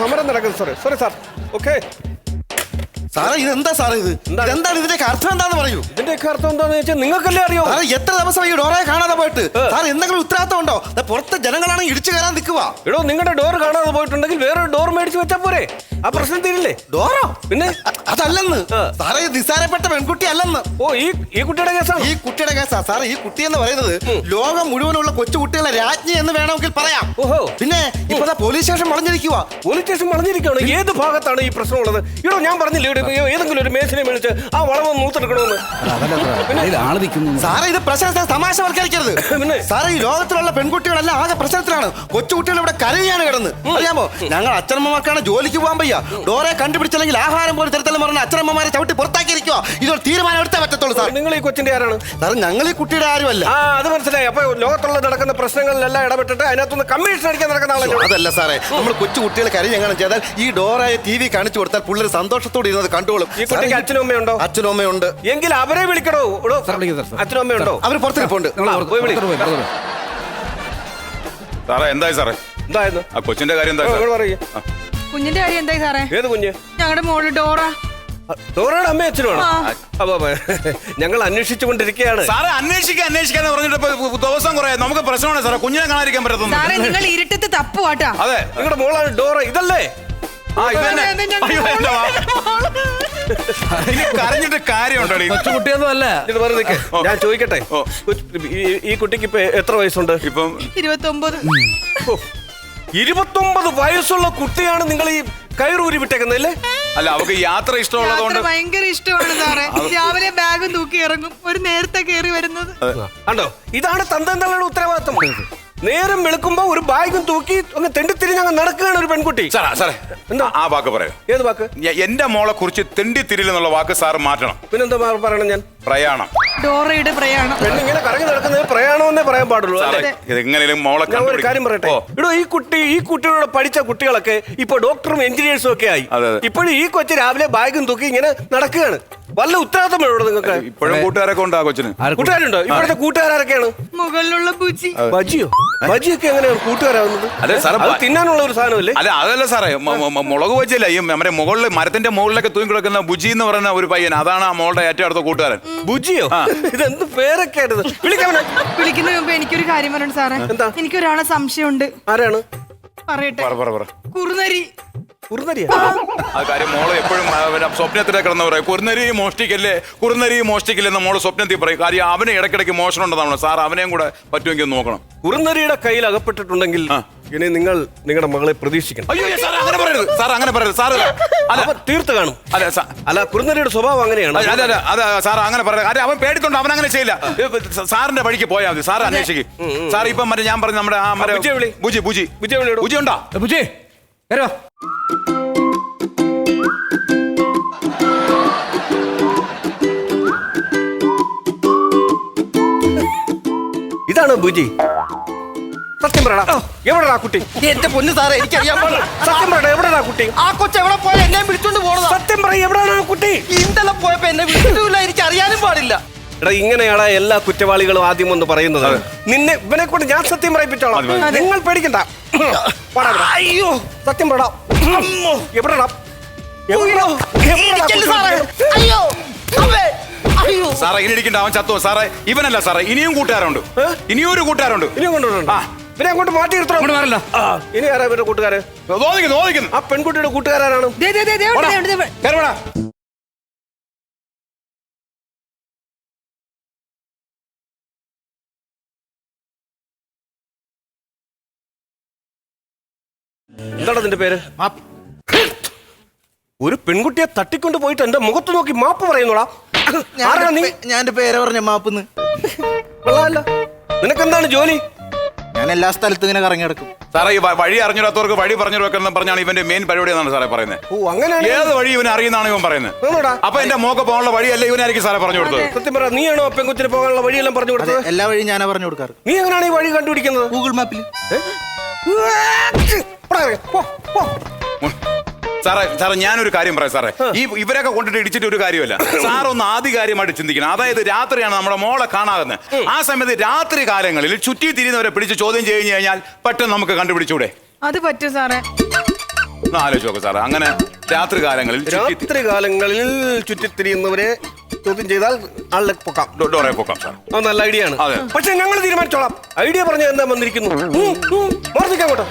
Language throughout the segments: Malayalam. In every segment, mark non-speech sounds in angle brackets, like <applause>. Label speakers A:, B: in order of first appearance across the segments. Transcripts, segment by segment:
A: സമരം നടക്കുന്നു. സാറേ സോറി സാർ ഓക്കെ
B: സാറേ ഇതെന്താ സാറേ ഇത്? എന്താണ്? ഇതിന്റെ അർത്ഥം എന്താന്ന് പറയൂ.
A: ഇതിന്റെ അർത്ഥം എന്താണെന്ന് വെച്ചാൽ നിങ്ങൾക്കല്ലേ അറിയോ?
B: സാറേ എത്ര ദിവസം ഈ ഡോറെ കാണാതെ പോയിട്ട്. സാർ എന്തെങ്കിലും ഉത്തരവാദിത്തം ഉണ്ടോ? പുറത്തെ ജനങ്ങളാണ് ഇടിച്ചു കയറാൻ നിൽക്കുക
A: എടോ നിങ്ങളുടെ ഡോർ കാണാതെ പോയിട്ടുണ്ടെങ്കിൽ വേറെ ഡോർ മേടിച്ച് വെച്ചാൽ പോരെ? ആ പ്രശ്നം തീരില്ലേ?
B: ഡോറോ?
A: പിന്നെ?
B: അതല്ലെന്ന്. സാറേ ഈ നിസ്സാരപ്പെട്ട പെൺകുട്ടി അല്ലെന്ന്.
A: ഓ ഈ ഈ കുട്ടിയുടെ കേസാണ്?
B: ഈ കുട്ടിയുടെ കേസാ. സാർ ഈ കുട്ടി എന്ന് പറയുന്നത് ലോകം മുഴുവനുള്ള കൊച്ചു കുട്ടികളെ രാജ്ഞി എന്ന് വേണമെങ്കിൽ പറയാം.
A: ഓഹോ.
B: പിന്നെ ഇപ്പൊ പോലീസ് സ്റ്റേഷൻ വളഞ്ഞിരിക്കുക
A: പോലീസ് സ്റ്റേഷൻ വളഞ്ഞിരിക്കുകയാണ്. ഏത് ഭാഗത്താണ് ഈ പ്രശ്നമുള്ളത് ഇടോ ഞാൻ പറഞ്ഞില്ലേ ഇവിടെ ഏതെങ്കിലും ഒരു മേസിനെ വിളിച്ച് ആ വളവ് നൂത്തെടുക്കണമെന്ന്
C: അതല്ല ആൾ നിൽക്കുന്നു
B: സാറേ ഇത് പ്രശ്നത്തെ തമാശവൽക്കരിക്കരുത്
A: പിന്നെ?
B: സാറേ ഈ ലോകത്തിലുള്ള പെൺകുട്ടികളെല്ലാം ആകെ പ്രശ്നത്തിലാണ് കൊച്ചുകുട്ടികൾ ഇവിടെ കരയാണ് കിടന്ന്. അറിയാമോ? ഞങ്ങൾ അച്ഛനമ്മമാർക്കാണ് ജോലിക്ക് പോകാൻ വയ്യ. ഡോറെ കണ്ടുപിടിച്ചില്ലെങ്കിൽ ആഹാരം പോലും തരത്തിലും പറഞ്ഞ അച്ഛനമ്മമാരെ ചവിട്ടി പുറത്താക്കിയിരിക്കുക. ഇതൊരു തീരുമാനം എടുത്തേ പറ്റത്തുള്ളൂ സാർ
A: നിങ്ങൾ ഈ കൊച്ചിന്റെ ആരാണ്?
B: സാർ ഞങ്ങൾ ഈ കുട്ടിയുടെ ആരുമല്ല.
A: ആ അത് മനസ്സിലായി. അപ്പൊ ലോകത്തുള്ള നടക്കുന്ന പ്രശ്നങ്ങളിലെല്ലാം ഇടപെട്ടിട്ട് അതിനകത്തുനിന്ന് കമ്മീഷൻ അടിക്കാൻ നടക്കുന്ന ആളല്ലേ?
B: അതല്ല സാറേ. നമ്മൾ കൊച്ചു കുട്ടികളെ കരയും എങ്ങനെ ചെയ്താൽ ഈ ഡോറായ ടി വി കാണിച്ചു കൊടുത്താൽ പിള്ളേർ സന്തോഷത്തോടെ ഇരുന്നത് കണ്ടോളും
A: ഈ കുട്ടിക്ക് അച്ഛനും അമ്മയുണ്ടോ?
B: അച്ഛനും അമ്മയുണ്ട്.
A: എങ്കിൽ അവരെ വിളിക്കണോ? എടോ,
C: സാർ വിളിക്ക് സാർ, സാർ.
A: അച്ഛനും അമ്മയുണ്ടോ
B: അവർ പുറത്തിരിപ്പുണ്ട്
A: ആ, പോയി വിളി.
D: സാറേ എന്തായി സാറേ?
A: എന്തായിരുന്നു?
D: ആ കൊച്ചിന്റെ കാര്യം എന്തായി സാർ
A: പറയൂ.
E: കുഞ്ഞിന്റെ കാര്യം എന്തായി സാറേ?
A: ഏത് കുഞ്ഞ്?
E: ഞങ്ങളുടെ മോൾ ഡോറ.
A: ഡോറയുടെ അമ്മ അച്ഛനുമാണോ
E: ആ.
A: അപ്പൊ അപ്പൊ ഞങ്ങൾ അന്വേഷിച്ചുകൊണ്ടിരിക്കുകയാണ്.
D: സാറേ അന്വേഷിക്കാൻ അന്വേഷിക്കാന്ന് പറഞ്ഞിട്ട് ഇപ്പൊ ദിവസം കുറെ നമുക്ക് പ്രശ്നമാണ് സാറേ കുഞ്ഞിനെ കാണാതിരിക്കാൻ
E: സാറേ
D: പറ്റത്തൊന്നും
E: നിങ്ങൾ ഇരുട്ടത്ത് തപ്പുവാട്ടാ.
D: അതെ
A: നിങ്ങളുടെ മോളാണ് ഡോറ. ഇതല്ലേ?
D: കരഞ്ഞിട്ട് കാര്യമുണ്ടോ
C: കൊച്ചു കുട്ടിയൊന്നും അല്ല
A: ഇത് വെറുതെ നിൽക്ക്.
D: ഓ.
A: ഞാൻ ചോദിക്കട്ടെ?
D: ഓ.
A: കൊച്ച്- ഈ- ഈ കുട്ടിക്ക് ഇപ്പൊ എത്ര വയസ്സുണ്ട്?
D: ഇപ്പം
E: ഇരുപത്തൊമ്പത്.
A: ഇരുപത്തൊമ്പത് വയസ്സുള്ള കുട്ടിയാണ് നിങ്ങൾ ഈ കയറൂരി വിട്ടേക്കുന്നല്ലേ
D: അല്ല? അവക്ക് യാത്ര ഇഷ്ടമുള്ളതുകൊണ്ട്
E: യാത്ര ഭയങ്കര ഇഷ്ടമാണ് സാറേ. രാവിലെ ബാഗും തൂക്കി ഇറങ്ങും. ഒരു നേരത്തെ കയറി വരുന്നത്.
A: കണ്ടോ? ഇതാണ് തന്തന്തളുടെ ഉത്തരവാദിത്വം. നേരം വെളുക്കുമ്പോ ഒരു ബാഗും തൂക്കി അങ്ങ് തെണ്ടിത്തിരിഞ്ഞ് അങ്ങ് നടക്കുകയാണ് ഒരു പെൺകുട്ടി.
D: സാറാ സാറേ
A: എന്താ?
D: ആ വാക്ക് പറയൂ.
A: ഏത് വാക്ക്?
D: ഞ- എന്റെ മോളെ കുറിച്ച് തെണ്ടി എന്നുള്ള വാക്ക് സാർ മാറ്റണം.
A: പിന്നെന്താ മാ- പറയണം ഞാൻ?
D: പ്രയാണം.
E: ഡോറയുടെ പ്രയാണം.
A: പെണ്ണിങ്ങനെ കറങ്ങി നടക്കുന്നത് പ്രയാണമെന്നേ പറയാൻ പാടുള്ളൂ
D: സാറേ
A: അല്ലേ?
D: ഇത് മോളെ
A: ഞാൻ ഒരു കാര്യം പറയട്ടെ?
D: ഓ,
A: ഇടോ ഈ കുട്ടി ഈ കുട്ടികളോട് പഠിച്ച കുട്ടികളൊക്കെ ഇപ്പൊ ഡോക്ടറും എഞ്ചിനീയേഴ്സും ഒക്കെ ആയി.
D: അതെ, അതെ.
A: ഇപ്പോഴും ഈ കൊച്ചു രാവിലെ ബാഗും തൂക്കി ഇങ്ങനെ നടക്കുകയാണ്. വല്ല ഉത്തരവാദിത്തം നിങ്ങൾക്ക്?
D: ഇപ്പോഴും കൂട്ടുകാരൊക്കെ ഉണ്ടാ കൊച്ചിന്?
C: ആരെ
A: കൂട്ടുകാരുണ്ടോ ഇപ്പോഴത്തെ കൂട്ടുകാരൊക്കെയാണ്
E: മുകളിലുള്ള പൂച്ചി
A: ബജിയോ? ബജിയൊക്കെ എങ്ങനെയാണ് കൂട്ടുകാരാവുന്നത്?
D: അതെ, സാറേ,
A: അത് തിന്നാനുള്ള ഒരു സാധനമല്ലേ?
D: അല്ല അതല്ല സാറേ മുളക് ബജിയല്ല ഈ നമ്മുടെ മുകളിൽ മരത്തിന്റെ മുകളിലൊക്കെ തൂങ്ങി കിടക്കുന്ന ബുജി എന്ന് പറയുന്ന ഒരു പയ്യൻ അതാണ് ആ മോളുടെ ഏറ്റവും അടുത്ത കൂട്ടുകാരൻ.
A: ബുജിയോ? ഇതെന്ത് പേരൊക്കെ വിളിക്കുന്ന
E: വിളിക്കുന്നതിന് മുമ്പ് എനിക്കൊരു കാര്യം പറയണം സാറേ? എനിക്കൊരാളെ സംശയമുണ്ട്.
A: ആരാണ്?
E: പറയട്ടെ.
D: പറ പറ പറ.
E: കുറുനരി.
D: ആ കാര്യം മോൾ എപ്പോഴും സ്വപ്നത്തിലെ കിടന്ന് പറയും കുറുനരി മോഷ്ടിക്കല്ലേ? കുറുനരി മോഷ്ടിക്കല്ലേ എന്ന് മോൾ സ്വപ്നത്തിൽ പറയും. കാര്യം അവനെ ഇടയ്ക്കിടയ്ക്ക് മോഷണം ഉണ്ടെന്നാണ് സാർ അവനെയും കൂടെ പറ്റുമെങ്കിൽ നോക്കണം.
A: കുറുനരിയുടെ കയ്യിൽ അകപ്പെട്ടിട്ടുണ്ടെങ്കിൽ ഇനി നിങ്ങൾ നിങ്ങളുടെ മകളെ പ്രതീക്ഷിക്കണം.
D: അയ്യോ സാർ അങ്ങനെ പറയരുത്. സാർ അങ്ങനെ പറയരുത്. സാർ അല്ല.
A: തീർത്ത് കാണും.
D: അല്ല
A: അല്ല കുറുനരിയുടെ സ്വഭാവം അങ്ങനെയാണ്.
D: അല്ല അല്ല അതെ സാർ അങ്ങനെ പറയരുത്. അതെ അവൻ പേടിക്കൊണ്ട് അവൻ അങ്ങനെ ചെയ്യില്ല. സാറിന്റെ വഴിക്ക് പോയാൽ മതി. സാർ അന്വേഷിക്കും. സാർ ഇപ്പം മറ്റേ ഞാൻ പറഞ്ഞു നമ്മുടെ ആ മറ്റേ
A: ബുജി വിളി.
D: ബുജി ബുജി. ബുജി ഉണ്ടോ?
C: ബുജി കയറി
A: ബുജി സത്യം പറയടാ എവിടെടാ കുട്ടി?
B: എന്റെ പൊന്നു സാറേ എനിക്കറിയാൻ പാടില്ല.
A: സത്യം പറയടാ എവിടെടാ കുട്ടി?
B: ആ കൊച്ചു എവിടെ പോയാൽ എന്നെ വിളിച്ചോണ്ട് പോണതാ.
A: സത്യം പറ എവിടെയാണ് ആ കുട്ടി?
B: ഇന്നലെ പോയപ്പോ എന്നെ വിളിച്ചിട്ടില്ല എനിക്ക് അറിയാനും പാടില്ല.
A: എടാ ഇങ്ങനെയാണ് എല്ലാ കുറ്റവാളികളും ആദ്യം ഒന്ന് പറയുന്നത്. നിന്നെ ഇവനെ കൊണ്ട് ഞാൻ സത്യം പറയിപ്പിച്ചോളാം. നിങ്ങൾ പേടിക്കണ്ട.
B: അയ്യോ.
A: സത്യം പറടാ എവിടെടാ? എവിടെടാ? എവിടെടാ
B: എനിക്കല്ല സാറേ. അയ്യോ. അമ്മേ. അയ്യോ
D: സാറേ ഇനി ഇരിക്കണ്ട അവൻ ചത്തോ സാറേ ഇവനല്ല സാറേ ഇനിയും കൂട്ടുകാരുണ്ട്? ഇനിയും ഒരു കൂട്ടുകാരുണ്ട്.
A: ഇനിയും കൊണ്ടുവരണ്ട
D: ആ.
A: ഇവനെ അങ്ങോട്ട് മാറ്റി നിർത്തണം?
C: അങ്ങോട്ട് മാറില്ല.
A: ഇനി ആരാ ഇവരുടെ കൂട്ടുകാര്?
D: നോദിക്കുന്നു നോദിക്കുന്നു
A: ആ പെൺകുട്ടിയുടെ കൂട്ടുകാരാണ്
E: ദേ, ദേ, ദേ, ദേ, ഉണ്ട്, ദേ, ദേ,
D: കയറുവാടാ
A: എന്താണ് നിന്റെ പേര്? ഒരു പെൺകുട്ടിയെ തട്ടിക്കൊണ്ട് പോയിട്ട് എന്റെ മുഖത്ത് നോക്കി മാപ്പ് പറയുന്നോടാ. <coughs> ആരാ നീ?
B: ഞാൻ എന്റെ പേരെ പറഞ്ഞ മാപ്പിന്ന്.
A: കൊള്ളാമല്ല നിനക്കെന്താണ് ജോലി?
B: ഞാൻ എല്ലാ സ്ഥലത്തും ഇങ്ങനെ കറങ്ങി നടക്കും
D: സാറേ ഈ വഴി അറിഞ്ഞിടാത്തവർക്ക് വഴി പറഞ്ഞു വെക്കണം പറഞ്ഞാണ് ഇവന്റെ മെയിൻ പരിപാടി എന്നാണ് സാറേ പറയുന്നത്.
A: ഓ അങ്ങനെയാണ്?
D: ഏത് വഴി ഇവൻ അറിയുന്നതാണ് ഇവൻ പറയുന്നത്? അപ്പൊ എന്റെ മോക്ക് പോകാനുള്ള വഴിയല്ല ഇവനായിരിക്കും സാറേ പറഞ്ഞു കൊടുത്തത്.
A: സത്യം പറ നീയാണോ പെൺകുച്ചിന് പോകാനുള്ള വഴിയെല്ലാം പറഞ്ഞു കൊടുത്തത്?
B: എല്ലാ വഴിയും ഞാനാ പറഞ്ഞു കൊടുക്കാറ്.
A: നീ എങ്ങനെയാണ് ഈ വഴി കണ്ടുപിടിക്കുന്നത്?
B: ഗൂഗിൾ മാപ്പിൽ
A: പോടാ പോ, പോ.
D: സാറേ സാറേ ഞാനൊരു കാര്യം പറയാം സാറേ. ഈ ഇവരൊക്കെ കൊണ്ടിട്ട് ഇടിച്ചിട്ട് ഒരു കാര്യമല്ല സാർ ഒന്ന് ആധികാരികമായിട്ട് ചിന്തിക്കണം. അതായത് രാത്രിയാണ് നമ്മുടെ മോളെ കാണാകുന്നത്. ആ സമയത്ത് രാത്രി കാലങ്ങളിൽ ചുറ്റി തിരിയുന്നവരെ പിടിച്ച് ചോദ്യം ചെയ്ത് കഴിഞ്ഞാൽ പെട്ടെന്ന് നമുക്ക് കണ്ടുപിടിച്ചൂടെ?
E: അത് പറ്റും സാറേ.
D: ഒന്ന് ആലോചിച്ച് നോക്ക് സാറേ. അങ്ങനെ രാത്രി കാലങ്ങളിൽ
A: രാത്രി കാലങ്ങളിൽ ചുറ്റിത്തിരിയുന്നവരെ ചോദ്യം ചെയ്താൽ ആളിനെ പൊക്കാം.
D: ഡോ- ഡോറെ പോക്കാം സാർ.
A: അത് നല്ല ഐഡിയ ആണ്.
D: അതെ.
A: പക്ഷെ ഞങ്ങൾ തീരുമാനിച്ചോളാം. ഐഡിയ പറഞ്ഞ എന്താ വന്നിരിക്കുന്നു? ഉം, ഉം, മാറി നിൽക്കാം കേട്ടോ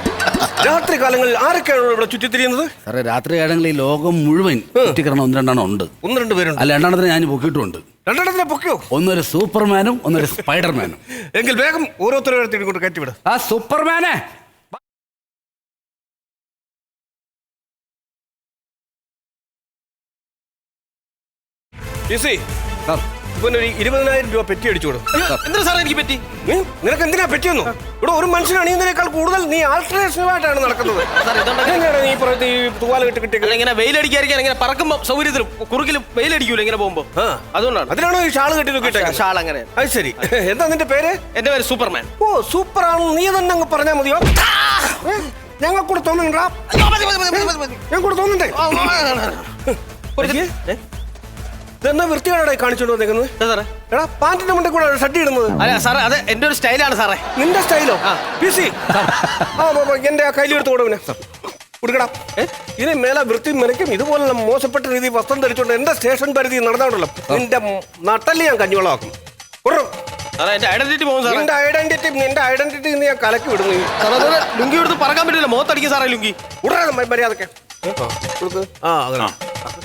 A: രാത്രി കാലങ്ങളിൽ ആരൊക്കെയാണ് ഇവിടെ ചുറ്റിത്തിരിയുന്നത്?
C: സാറേ രാത്രി കാലങ്ങളിൽ ഈ ലോകം മുഴുവൻ ഒന്ന് രണ്ടെണ്ണം ഉണ്ട്.
A: ഒന്ന് രണ്ട് പേരുണ്ട്.
C: അല്ല രണ്ടെണ്ണത്തിന് ഞാൻ പൊക്കിയിട്ടുമുണ്ട്
A: രണ്ടെണ്ണത്തിനെ പൊക്കിയോ?
C: ഒന്നൊരു സൂപ്പർമാനും ഒന്നൊരു സ്പൈഡർമാനും.
A: എങ്കിൽ വേഗം ഓരോരുത്തരും കൊണ്ട് കയറ്റിവിട്.
C: ആ സൂപ്പർമാനെ!
A: ഈസി
C: സാർ,
A: ഇവനൊരു ഇരുപതിനായിരം രൂപ പെറ്റി അടിച്ചു കൊടുക്കും
B: എന്താ സാറേ എനിക്ക് പറ്റി?
A: നീ നിനക്ക് എന്തിനാ പറ്റിയൊന്നു ഇവിടെ ഒരു മനുഷ്യൻ അണിയുന്നതിനേക്കാൾ കൂടുതൽ നീ ആൾട്ടറേഷനുമായിട്ടാണ് നടക്കുന്നത്. എങ്ങനെയാണ് നീ പുറത്ത് ഈ തൂവാല കെട്ടി കിട്ടിയത്
F: ഇങ്ങനെ വെയിലടിക്കാതിരിക്കാൻ ഇങ്ങനെ പറക്കുമ്പോ സൗകര്യത്തിലും കുറുക്കിലും വെയിലടിക്കൂല ഇങ്ങനെ പോകുമ്പോ?
A: ആ.
F: അതുകൊണ്ടാണ്.
A: അതിനാണോ ഈ ഷാൾ കെട്ടി നോക്കിയിട്ടേക്കുന്നത്?
F: ഷാൾ അങ്ങനെ.
A: അത് ശരി. എന്താ നിന്റെ പേര്?
F: എന്റെ പേര് സൂപ്പർമാൻ.
A: ഓ സൂപ്പർ ആണ് നീ തന്നെ അങ്ങ് പറഞ്ഞാൽ മതിയോ? ഞങ്ങൾ കൂടെ തോന്നുന്നുണ്ടാ? ഞാൻ കൂടെ തോന്നുന്നുണ്ടേ. ഇതെന്നാ വൃത്തിയോടെ കാണിച്ചോണ്ട് വന്നേക്കുന്നത്?
F: സാറേ?
A: എടാ പാന്റിന്റെ മുണ്ടേ കൂടെ ഷർട്ട് ഇടുന്നത്.
F: അല്ല സാറേ അത് എന്റെ ഒരു സ്റ്റൈലാണ് സാറേ.
A: നിന്റെ സ്റ്റൈലോ? പിസി. ആ എന്റെ ആ കയ്യിലെടുത്ത് കൊടുവിനെ കൊടുക്കടാ. ഇനി മേലെ വൃത്തി മെനക്കും ഇതുപോലുള്ള മോശപ്പെട്ട രീതി വസ്ത്രം ധരിച്ചോണ്ട് എന്റെ സ്റ്റേഷൻ പരിധി നടന്നോണ്ടല്ലോ നിന്റെ നട്ടൽ ഞാൻ കഞ്ഞിവെള്ളമാക്കും.
F: ഐഡന്റിറ്റി പോകും സാറേ.
A: നിന്റെ ഐഡന്റിറ്റി നിന്റെ ഐഡന്റിറ്റി നീ ഞാൻ കലക്കി വിടുന്നു
F: ലുങ്കി എടുത്ത് പറക്കാൻ പറ്റില്ല. മുഖത്തടിക്കും സാറേ ലുങ്കി.
A: ഉടനെ മര്യാദക്കെ. മര്യാദയ്ക്ക് കൊടുക്ക്. ആ അങ്ങനെ.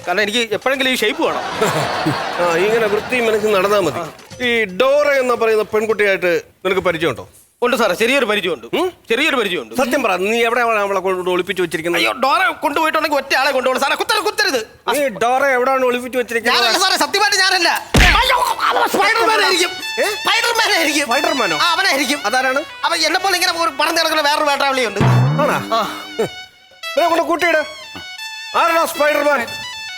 F: കാരണം എനിക്ക് എപ്പോഴെങ്കിലും ഈ ഷേപ്പ് വേണം. <laughs>
A: ആ ഇങ്ങനെ വൃത്തി മനസ്സിൽ നടന്നാൽ മതി. ഈ ഡോറ എന്ന് പറയുന്ന പെൺകുട്ടിയായിട്ട് നിനക്ക് പരിചയമുണ്ടോ?
F: ഉണ്ട് സാറേ ചെറിയൊരു പരിചയമുണ്ട്. ചെറിയൊരു പരിചയമുണ്ട്.
A: സത്യം പറ നീ എവിടെയാണ് അവളെ കൊണ്ട് ഒളിപ്പിച്ചു വെച്ചിരിക്കുന്നത്?
F: അയ്യോ ഡോറ കൊണ്ടുപോയിട്ടുണ്ടെങ്കിൽ ഒറ്റ ആളെ കൊണ്ടുപോകണം. സാറേ കുത്തരുത് കുത്തരുത്.
A: നീ ഡോറ എവിടെയാണ് ഒളിപ്പിച്ചു വെച്ചിരിക്കുന്നത്?
F: ഞാനല്ല സാറേ സത്യമായിട്ട് ഞാനല്ല. സ്പൈഡർമാൻ ആയിരിക്കും സ്പൈഡർമാൻ ആയിരിക്കും
A: സ്പൈഡർമാനോ?
F: ആ അവനായിരിക്കും.
A: അതാരാണ്?
F: അപ്പൊ എന്നെ പോലെ ഇങ്ങനെ ഒരു നടക്കുന്ന വേറൊരു വേട്ടാവളി ഉണ്ട്
A: ആണാ ഇവനെ കൊണ്ട് കൂട്ടിയിട്. ആരാടാ സ്പൈഡർമാൻ?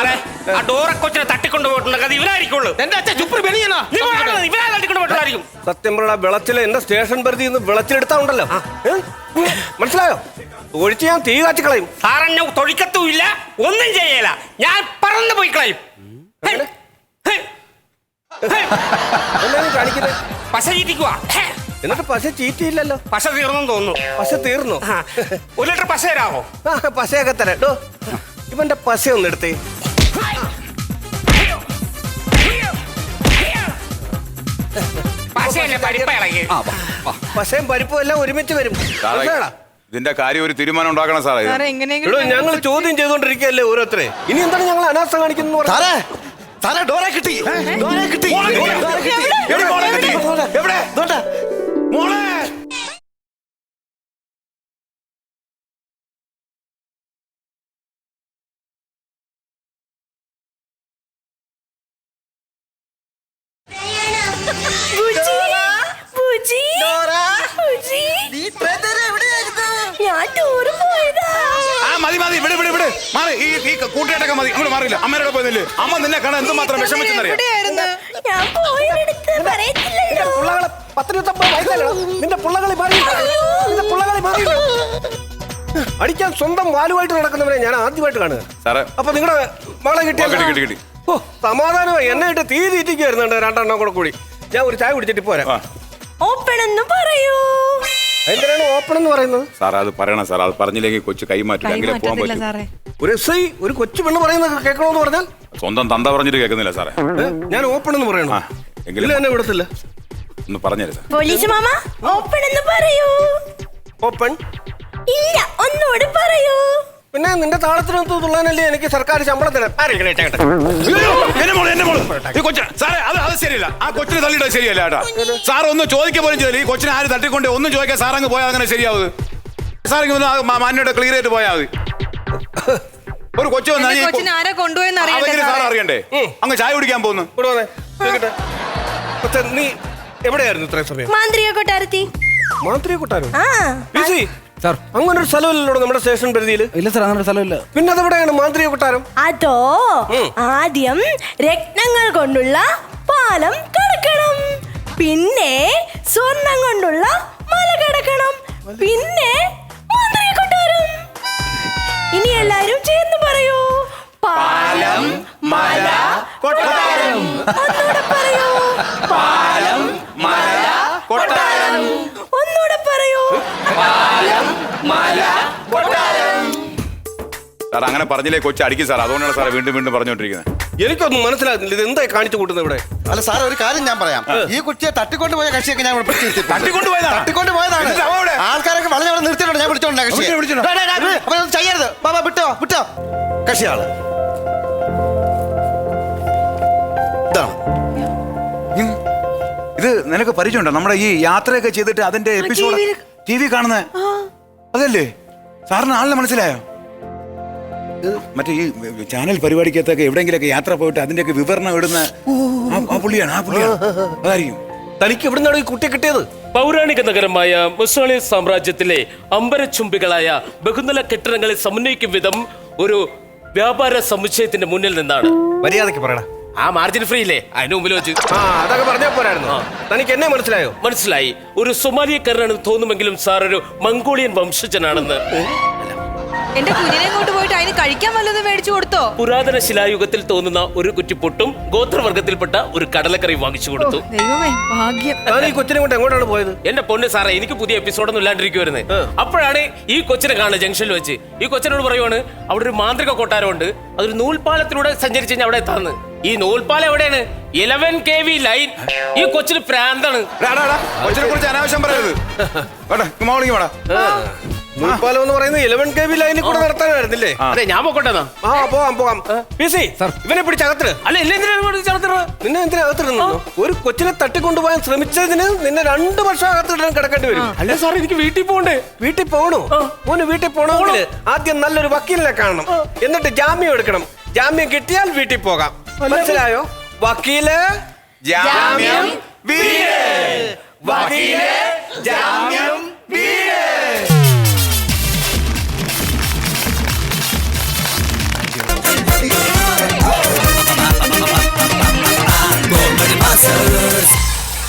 G: സാറേ ആ ഡോറക്കൊച്ചിനെ തട്ടിക്കൊണ്ട് പോയിട്ടുണ്ടെങ്കിൽ അത് ഇവനായിരിക്കുള്ളൂ
F: എന്റെ അച്ഛൻ ചുപ്രി ബനിയനാ.
G: ഇവനാണ് ഇവനാ തട്ടിക്കൊണ്ട് പോയിട്ടായിരിക്കും
A: സത്യം പറ വിളച്ചിൽ എന്റെ സ്റ്റേഷൻ പരിധി നിന്ന് വിളച്ചിലെടുത്താ ഉണ്ടല്ലോ ഏ? മനസ്സിലായോ? ഒഴിച്ച് ഞാൻ തീ കാച്ചി കളയും
G: സാറെന്നെ തൊഴിക്കത്തുമില്ല ഒന്നും ചെയ്യല. ഞാൻ പറന്നു പോയി കളയും. ഹേ, ഹേ, ഹേ,
A: എന്നാ നീ കാണിക്കുന്നത്?
G: പശ ചീറ്റിക്കുവാ. ഹേ,
A: എന്നിട്ട് പശ ചീറ്റിയില്ലല്ലോ.
G: പശ തീർന്നെന്ന് തോന്നുന്നു.
A: പശ തീർന്നു?
G: ആ, ഒരു ലിറ്റർ പശ തരാമോ
A: ആ, പശയൊക്കെ തരാം. ഡോ ഇവന്റെ പശ ഒന്ന് എടുത്തേ.
G: പശയല്ലേ പരിപ്പ ഇളകി
C: ആ വാ, വാ.
A: പശയും പരിപ്പും എല്ലാം ഒരുമിച്ച് വരും
D: സാറേ
A: മനസ്സിലായോടാ?
D: ഇതിന്റെ കാര്യം ഒരു തീരുമാനം ഉണ്ടാക്കണം സാറേ ഇത്.
E: സാറേ
A: എടോ
E: എങ്ങനെയെങ്കിലും
A: ഞങ്ങൾ ചോദ്യം ചെയ്തോണ്ടിരിക്കുകയല്ലേ ഓരോരുത്തരെ ഇനി എന്താണ് ഞങ്ങൾ അനാസ്ഥ കാണിക്കുന്നു
B: സാറേ സാറേ ഡോറെ കിട്ടി ഡോറെ കിട്ടി ഡോറെ കിട്ടി.
D: എവിടെ? എവിടെ. മോളെ കൂട്ടുകെട്ടൊക്കെ മതി. അങ്ങോട്ട് മാറില്ല അമ്മയുടെ പോയതില്ലേ അമ്മ നിന്നെ കാണാൻ എന്തുമാത്രം വിഷമിച്ചെന്നറിയാം
H: ഞാൻ പോയടുത്ത് പറയത്തില്ലല്ലോ.
A: പുള്ളകളെ പത്തിരുപത്തൊമ്പത് വയസ്സല്ലോ നിന്റെ പുള്ളകളി മാറി നിന്റെ പുള്ളകളി മാറി അടിക്കാൻ സ്വന്തം വാലുമായിട്ട് നടക്കുന്നവരെ ഞാൻ ആദ്യമായിട്ട് കാണുക.
D: സാറേ.
A: അപ്പൊ നിങ്ങളുടെ മകളെ കിട്ടിയ
D: കിട്ടി, കിട്ടി, കിട്ടി.
A: ഓ സമാധാനമായി എന്നെ ഇട്ട് തീ തീറ്റിക്കുവായിരുന്നു രണ്ടെണ്ണം കൂടെ കൂടി. ഞാൻ ഒരു ചായ കുടിച്ചിട്ട് പോരാ.
H: ഓപ്പൺ എന്ന് പറയൂ.
A: എന്തിനാണ് ഓപ്പൺ എന്ന് പറയുന്നത്.
D: സാറേ അത് പറയണം സാർ അത് പറഞ്ഞില്ലെങ്കിൽ കൊച്ചു കൈമാറ്റില്ല എങ്കിലേ പോകാൻ പറ്റും.
E: സാറേ.
A: ഒരു എസ് ഐ ഒരു കൊച്ചു പെണ്ണ് പറയുന്നത് കേൾക്കണമെന്ന് പറഞ്ഞാൽ?
D: സ്വന്തം തന്ത പറഞ്ഞിട്ട് കേൾക്കുന്നില്ല സാറേ.
A: ഏ, ഞാൻ ഓപ്പൺ എന്ന് പറയണോ?
D: ആ, എങ്കിലും-
A: ഇല്ല എന്നെ വിടത്തില്ല.
D: ഒന്ന് പറഞ്ഞുതരാം സാർ
H: പോലീസ് മാമ ഓപ്പൺ എന്ന് പറയൂ.
A: ഓപ്പൺ
H: ഇല്ല ഒന്നുകൂടി പറയൂ.
A: പിന്നെ നിന്റെ താളത്തിനൊത്ത് തുള്ളാനല്ലേ എനിക്ക് സർക്കാർ ശമ്പളം തരാം
D: എന്നെ മോൾ, എന്നെ മോൾ. ഈ കൊച്ചിനെ- സാറേ അത് അത് ശരിയല്ല. ആ കൊച്ചിനെ തള്ളിയിടാൻ ശരിയല്ല ഏട്ടാ സാർ ഒന്ന് ചോദിക്കുക പോലും ചെയ്തില്ല. ഈ കൊച്ചിനെ ആര് തട്ടിക്കൊണ്ട്? ഒന്നും ചോദിക്കാൻ സാർ അങ്ങ് പോയാൽ അങ്ങനെ ശരിയാവും സാർ ഇങ്ങനെ മാന്യയുടെ ക്ലിയർ ആയിട്ട് പോയാൽ മതി. ഒരു കൊച്ചു വന്നാൽ
E: എന്റെ കൊച്ചിനെ ആരാ കൊണ്ടുപോയെന്ന് അറിയണ്ടേ
D: സാർ
E: സാറേ?
D: അറിയണ്ടേ അങ്ങ് ചായ കുടിക്കാൻ പോകുന്നു
A: ഇവിടെ വന്നേ. കേൾക്കട്ടെ പക്ഷെ നീ എവിടെയായിരുന്നു ഇത്രയും സമയം?
H: മാന്ത്രിക കൊട്ടാരത്തി.
A: മാന്ത്രിക കൊട്ടാരോ?
H: ആ.
A: Busy
C: sir.
A: അങ്ങനെ ഒരു സ്ഥലമില്ലല്ലോ നമ്മുടെ സ്റ്റേഷൻ പരിധിയിൽ
C: ഇല്ല സാർ അങ്ങനെ ഒരു സ്ഥലമില്ല.
A: പിന്നെ അതെവിടെയാണ് മാന്ത്രിക കൊട്ടാരം?
H: അതോ ആദ്യം രത്നങ്ങൾ കൊണ്ടുള്ള പാലം കടക്കണം. പിന്നെ സ്വർണം കൊണ്ടുള്ള മല കടക്കണം. പിന്നെ ഇനി എല്ലാരും ചേർന്ന് പറയൂ. പാലം മല കൊട്ടാരം. ഒന്നൂടെ പറയൂ. പാലം മല കൊട്ടാരം. ഒന്നുകൂടെ പറയൂ. പാലം മല കൊട്ടാരം.
D: സാർ അങ്ങനെ പറഞ്ഞില്ലേ കൊച്ചു അടിക്കും സാർ അതുകൊണ്ടാണ് സാർ വീണ്ടും വീണ്ടും പറഞ്ഞുകൊണ്ടിരിക്കുന്നത്.
A: എനിക്കൊന്നും മനസ്സിലാകുന്നില്ല. ഇത് എന്തായി കാണിച്ചു കൂട്ടുന്നത് ഇവിടെ?
B: അല്ല സാർ ഒരു കാര്യം ഞാൻ പറയാം. ഈ കുട്ടിയെ തട്ടിക്കൊണ്ട് പോയ കക്ഷിയൊക്കെ ഞാൻ ഇവിടെ പിടിച്ച് നിർത്തിയിട്ടുണ്ട്.
D: തട്ടിക്കൊണ്ട് പോയതാണോ?
B: തട്ടിക്കൊണ്ട്? ആൾക്കാരൊക്കെ വളരെ അവിടെ നിർത്തിയിട്ടുണ്ട്. ഞാൻ കക്ഷി അത് ചെയ്യരുത്. ബാബാ വിട്ടോ വിട്ടോ. ഇതാണ്.
D: ഉം. ഇത് നിനക്ക് പരിചയമുണ്ടോ? നമ്മുടെ ഈ യാത്രയൊക്കെ ചെയ്തിട്ട് അതിന്റെ എപ്പിസോഡ്. ടി വി കാണുന്നത്? അതല്ലേ? സാറിന് ആളിനെ മനസ്സിലായോ? മറ്റേ ഈ ചാനൽ പരിപാടിക്കകത്തൊക്കെ എവിടെയെങ്കിലൊക്കെ യാത്ര പോയിട്ട് അതിന്റെ ഒക്കെ വിവരണം ഇടുന്ന ആ- പുള്ളിയാണ് ആ പുള്ളിയാണ്. അതായിരിക്കും.
A: തനിക്ക് എവിടുന്നാണ് ഈ കുട്ടി കിട്ടിയത്?
I: പൗരാണിക നഗരമായ മുസോളി സാമ്രാജ്യത്തിലെ അമ്പരച്ചുംബികളായ ബഹുനില കെട്ടിടങ്ങളെ സമന്വയിക്കും വിധം ഒരു വ്യാപാര സമുച്ചയത്തിന്റെ മുന്നിൽ നിന്നാണ്.
A: മര്യാദയ്ക്ക് പറയണ
I: ആ മാർജിൻ ഫ്രീ ഇല്ലേ? അതിന് മുമ്പിൽ വെച്ച്.
A: ആ അതൊക്കെ പറഞ്ഞാൽ പോരായിരുന്നു. തനിക്ക് എന്നെ മനസ്സിലായോ?
I: മനസ്സിലായി. ഒരു സൊമാലിയക്കാരനാണെന്ന് തോന്നുമെങ്കിലും സാർ ഒരു മംഗോളിയൻ വംശജനാണെന്ന്.
E: എന്റെ കുഞ്ഞിനെ കൊണ്ട് പോയിട്ട് അതിന് കഴിക്കാൻ വല്ലതും മേടിച്ചു കൊടുത്തോ?
I: പുരാതന ശിലായുഗത്തിൽ തോന്നുന്ന ഒരു കുറ്റിപ്പൊട്ടും ഗോത്രവർഗത്തിൽപ്പെട്ട ഒരു കടലക്കറി വാങ്ങിച്ചു കൊടുത്തു.
E: ദൈവമേ ഭാഗ്യം.
A: താൻ ഈ കൊച്ചിനെ കൊണ്ട് എങ്ങോട്ടാണ് പോയത്?
I: എന്റെ പൊന്ന് സാറേ എനിക്ക് പുതിയ എപ്പിസോഡൊന്നും ഇല്ലാണ്ടിരിക്കുവായിരുന്നു അപ്പോഴാണ് ഈ കൊച്ചിനെ കാണുന്നത് ജംഗ്ഷനിൽ വെച്ച്. ഈ കൊച്ചിനോട് പറയുവാണ് അവിടെ ഒരു മാന്ത്രിക കൊട്ടാരമുണ്ട്. അതൊരു നൂൽപാലത്തിലൂടെ സഞ്ചരിച്ച് കഴിഞ്ഞാൽ അവിടെ എത്താന്ന്. ഈ നൂൽപാലം എവിടെയാണ്? ഇലവൻ കെ വി ലൈൻ ഈ കൊച്ചിന് പ്രാന്താണ്.
D: കൊച്ചിനെ കുറിച്ച് അനാവശ്യം പറയരുത്. വേണ്ട മോളിങ് വേടാ.
A: മുൽപ്പാലം എന്ന് പറയുന്നത് ഇലവൻ കെ വി ലൈനിൽ കൂടെ നടത്താനായിരുന്നില്ലേ?
I: അതെ ഞാൻ പോക്കട്ടെന്നാ
A: ആ പോകാം പോകാം. പി സി ഇവനെ പിടിച്ചകത്തിൽ
I: അല്ല എന്നെ എന്തിനാ ഇങ്ങോട്ട് ചേർത്തിടുന്നത്?
A: നിന്നെ എന്തിനാ അകത്തിടുന്നു ഒരു കൊച്ചിനെ തട്ടിക്കൊണ്ടുപോകാൻ ശ്രമിച്ചതിന് നിന്നെ രണ്ടു വർഷം അകത്തിടാൻ കിടക്കേണ്ടി വരും.
I: അല്ല സാർ എനിക്ക് വീട്ടിൽ പോകണ്ടേ?
A: വീട്ടിൽ പോകണോ മോന് വീട്ടിൽ പോകണമെങ്കിൽ ആദ്യം നല്ലൊരു വക്കീലിനെ കാണണം. എന്നിട്ട് ജാമ്യം എടുക്കണം. ജാമ്യം കിട്ടിയാൽ വീട്ടിൽ പോകാം. മനസ്സിലായോ? വക്കീൽ
D: ജാമ്യം
A: വീട് വക്കീൽ ജാമ്യം pasarız